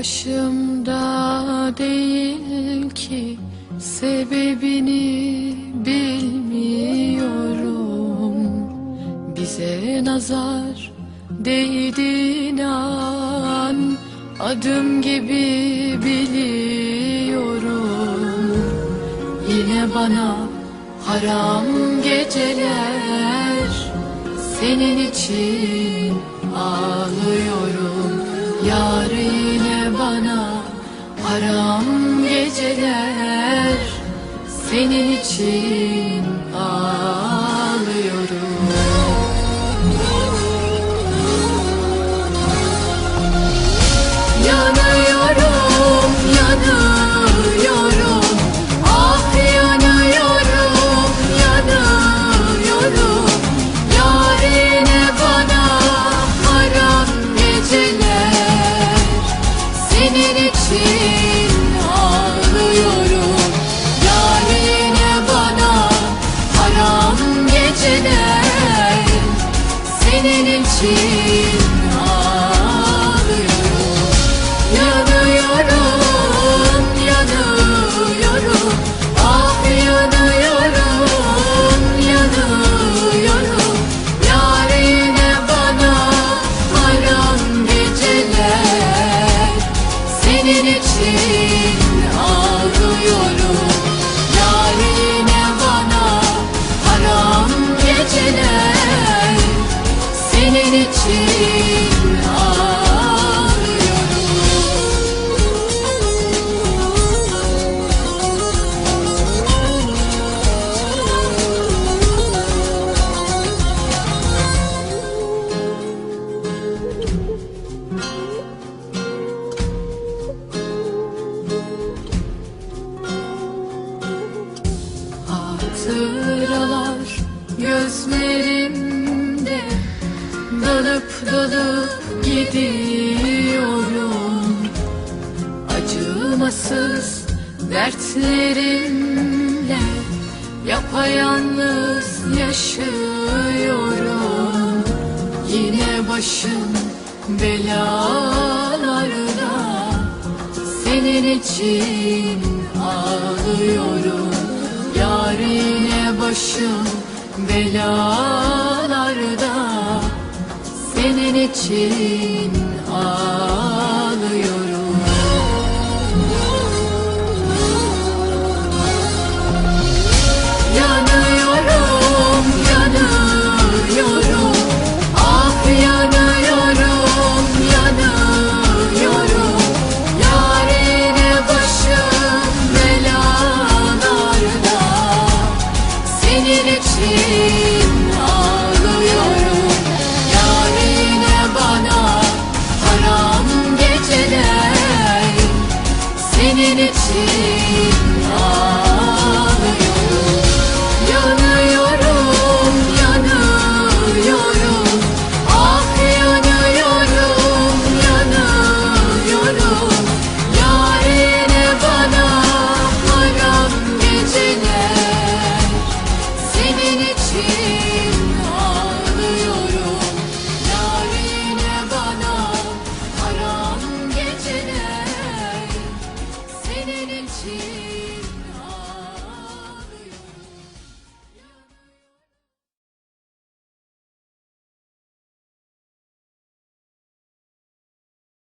başımda değil ki sebebini bilmiyorum. Bize nazar değdiğin an adım gibi biliyorum. Yine bana haram geceler senin için haram geceler Senin için. Ağlıyorum Senin Senin için Hatıralar gözlerimde Dalıp dalıp gidiyorum. Acımasız dertlerimle Yapayalnız yaşıyorum. Yine başım belalarda senin için ağlıyorum. Yarine başım belalarda Senin için ağlıyorum